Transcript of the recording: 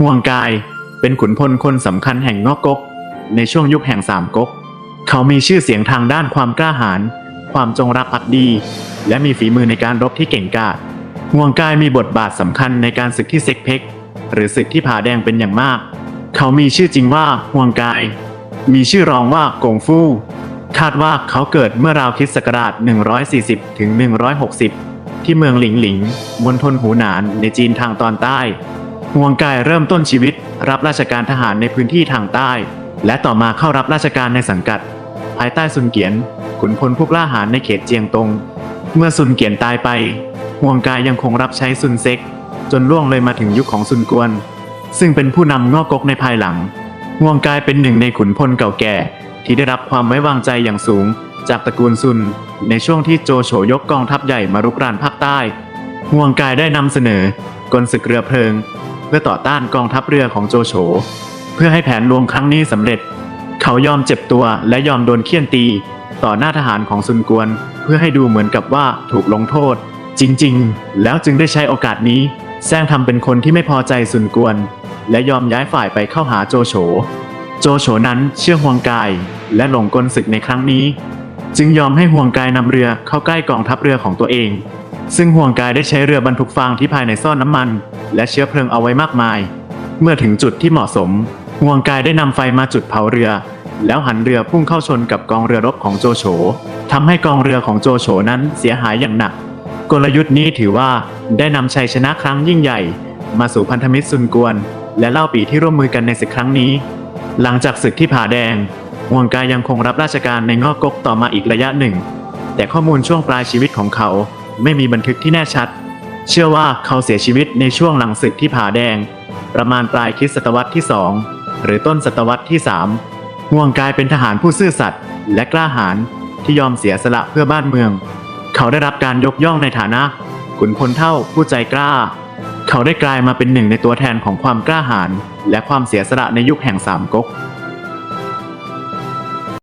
ห่วงกายเป็นขุนพลคนสำคัญแห่งงอกกก ในช่วงยุคแห่งสามก๊ก เขามีชื่อเสียงทางด้านความกล้าหาญความจงรักภักดี และมีฝีมือในการรบที่เก่งกาจห่วงกายมีบทบาทสำคัญในการศึกที่เซ็กเพกหรือศึกที่ผาแดงเป็นอย่างมาก เขามีชื่อจริงว่าห่วงกาย มีชื่อรองว่ากงฟู่คาดว่าเขาเกิดเมื่อราวคริสต์ศักราช 140 ถึง 160 ที่เมืองหลิงหลิงมณฑลหูหนานในจีนทางตอนใต้ ห่วงกายเริ่มต้นชีวิต รับราชการทหารในพื้นที่ทางใต้ และต่อมาเข้ารับราชการในสังกัด ภายใต้ซุนเกียนขุนพลผู้กล้าหาญในเขตเจียงตง เมื่อซุนเกียนตายไป ห่วงกายยังคงรับใช้ซุนเซ็ก จนล่วงเลยมาถึงยุคของซุนกวน ซึ่งเป็นผู้นำงอกกกในภายหลัง ห่วงกายเป็นหนึ่งในขุนพลเก่าแก่ ที่ได้รับความไว้วางใจอย่างสูง จากตระกูลซุน ในช่วงที่โจโฉยกกองทัพใหญ่มารุกรานภาคใต้ ห่วงกายได้นำเสนอกลศึกเรือเพลิง พื่อต่อต้านกองทัพเรือของโจโฉ เพื่อให้แผนลวงครั้งนี้สำเร็จ เขายอมเจ็บตัวและยอมโดนเคี่ยนตี ต่อหน้าทหารของซุนกวน เพื่อให้ดูเหมือนกับว่าถูกลงโทษ จริงๆ แล้วจึงได้ใช้โอกาสนี้แซงทำเป็นคนที่ไม่พอใจซุนกวน และยอมย้ายฝ่ายไปเข้าหาโจโฉ โจโฉนั้นเชื่อห่วงกาย และหลงกลศึกในครั้งนี้ จึงยอมให้ห่วงกายนำเรือเข้าใกล้กองทัพเรือของตัวเอง ซึ่งห่วงกายได้ใช้เรือบรรทุกฟางที่ภายในซ่อนน้ำมัน และเชื้อเพลิงเอาไว้มากมาย เมื่อถึงจุดที่เหมาะสมห่วงกายได้นำไฟมาจุดเผาเรือ แล้วหันเรือพุ่งเข้าชนกับกองเรือรบของโจโฉทำให้กองเรือของโจโฉนั้นเสียหายอย่างหนัก กลยุทธ์นี้ถือว่าได้นำชัยชนะครั้งยิ่งใหญ่ มาสู่พันธมิตรซุนกวน และเล่าปีที่ร่วมมือกันในศึกครั้งนี้ หลังจากศึกที่ผาแดงห่วงกายยังคงรับราชการในงอกกกต่อมาอีกระยะหนึ่ง แต่ข้อมูลช่วงปลายชีวิตของเขาไม่มีบันทึกที่แน่ชัด เชื่อว่าเขาเสียชีวิตในช่วงหลังศึกที่ผาแดง ประมาณปลายคริสตศตวรรษที่2หรือต้นศตวรรษที่3ห่วงกายเป็นทหารผู้ซื่อสัตย์และกล้าหาญที่ยอมเสียสละเพื่อบ้านเมือง เขาได้รับการยกย่องในฐานะขุนพลเท่าผู้ใจกล้า เขาได้กลายมาเป็นหนึ่งในตัวแทนของความกล้าหาญและความเสียสละในยุคแห่งสามก๊ก